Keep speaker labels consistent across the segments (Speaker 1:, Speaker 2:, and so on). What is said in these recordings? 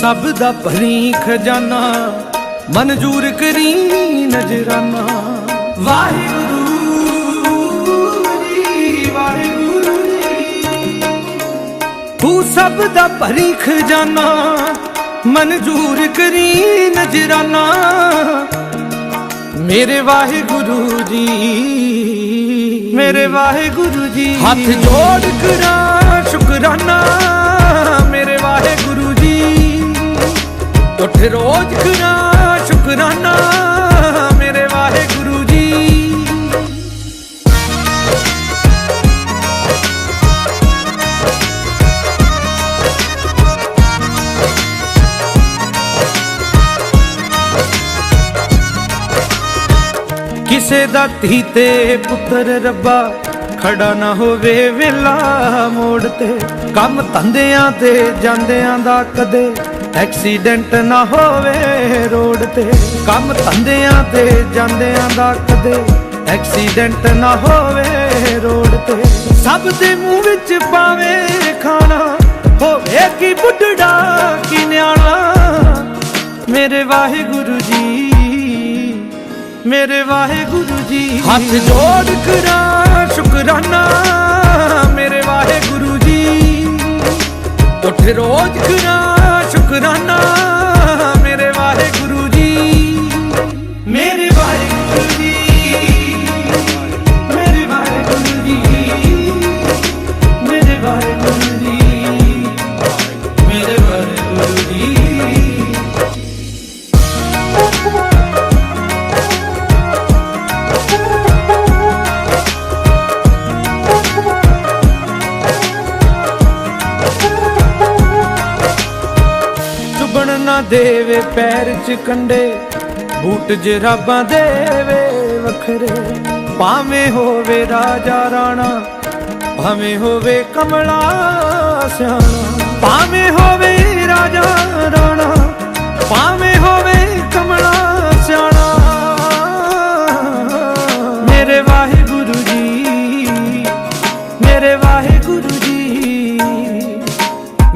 Speaker 1: ਸਭ ਦਾ ਭਰੀ ਖਜ਼ਾਨਾ, ਮਨਜ਼ੂਰ ਕਰੀ ਨਜ਼ਰਾਨਾ। ਵਾਹਿਗੁਰੂ ਜੀ ਵਾਹਿਗੁਰੂ ਜੀ। ਤੂੰ ਸਭ ਦਾ ਭਰੀ ਖਜ਼ਾਨਾ, ਮਨਜ਼ੂਰ ਕਰੀ ਨਜ਼ਰਾਨਾ। ਮੇਰੇ ਵਾਹਿਗੁਰੂ ਜੀ, ਮੇਰੇ ਵਾਹਿਗੁਰੂ ਜੀ। ਹੱਥ ਜੋੜ ਕਰਾਂ, ਸ਼ੁਕਰਾਨਾ। ਉੱਠ ਰੋਜ਼ ਕਰਾਂ ਸ਼ੁਕਰਾਨਾ ਮੇਰੇ ਵਾਹਿਗੁਰੂ ਜੀ। ਕਿਸੇ ਦਾ ਧੀ ਤੇ ਪੁੱਤਰ ਰੱਬਾ, ਖੜਾ ਨਾ ਹੋਵੇ ਵੇਲਾ ਮੋੜ ਤੇ। ਕੰਮ ਧੰਦਿਆਂ ਤੇ ਜਾਂਦਿਆਂ ਦਾ ਕਦੇ ਐਕਸੀਡੈਂਟ ਨਾ ਹੋਵੇ ਰੋਡ ਤੇ। ਕੰਮ ਧੰਦਿਆਂ ਤੇ ਜਾਂਦਿਆਂ ਦਾ ਕਦੇ ਐਕਸੀਡੈਂਟ ਨਾ ਹੋਵੇ ਰੋਡ ਤੇ। ਸਭ ਦੇ ਮੂੰਹ ਵਿੱਚ ਪਾਵੇ ਖਾਣਾ। ਹੋਵੇ ਕੀ ਬੁੱਢੜਾ ਕੀ ਨਿਆਣਾ। ਮੇਰੇ ਵਾਹਿਗੁਰੂ ਜੀ ਮੇਰੇ ਵਾਹਿਗੁਰੂ ਜੀ। ਹੱਥ ਜੋੜ ਕਰਾਂ ਸ਼ੁਕਰਾਨਾ। ਦੇਵੇ, ਪੈਰ ਚ ਕੰਡੇ, ਬੂਟ ਜਰਾਬਾਂ ਦੇਵੇ ਵਖਰੇ। ਭਾਵੇਂ ਹੋਵੇ ਰਾਜਾ ਰਾਣਾ, ਭਾਵੇਂ ਹੋਵੇ ਕਮਲਾ ਸਿਆਣਾ। ਭਾਵੇਂ ਹੋਵੇ ਰਾਜਾ ਰਾਣਾ, ਭਾਵੇਂ ਹੋਵੇ ਕਮਲਾ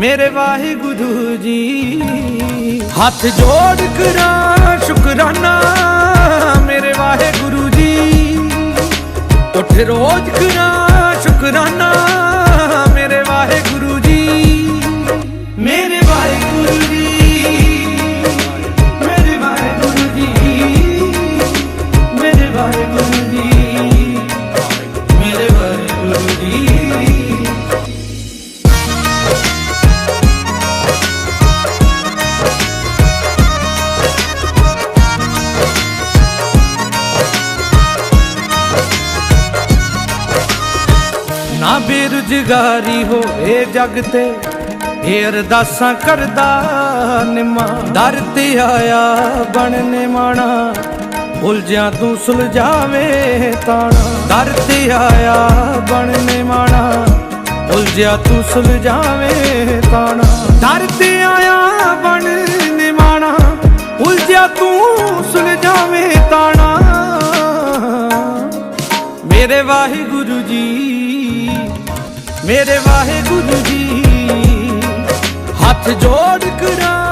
Speaker 1: ਮੇਰੇ ਵਾਹਿਗੁਰੂ ਜੀ। ਹੱਥ ਜੋੜ ਕਰਾਂ ਸ਼ੁਕਰਾਨਾ ਨਾ ਬੇਰੁਜ਼ਗਾਰੀ ਹੋਵੇ ਜਗ ਤੇ, ਇਹ ਅਰਦਾਸਾਂ ਕਰਦਾ ਨਿਮਾ। ਦਰ ਤੇ ਆਇਆ ਬਣ ਨਿਮਾਣਾ, ਉਲਝਿਆ ਤੂੰ ਸੁਲਝਾਵੇ ਤਾਣਾ। ਦਰ ਤੇ ਆਇਆ ਬਣ ਨਿਮਾਣਾ, ਉਲਝਿਆ ਤੂੰ ਸੁਲਝਾਵੇ ਤਾਣਾ। ਦਰ ਤੇ ਆਇਆ ਬਣ ਨਿਮਾਣਾ, ਉਲਝਿਆ ਤੂੰ ਸੁਲਝਾਵੇ ਤਾਣਾ। ਮੇਰੇ ਵਾਹਿਗੁਰੂ ਮੇਰੇ ਵਾਹਿਗੁਰੂ ਜੀ ਹੱਥ ਜੋੜ ਕਰਾਂ।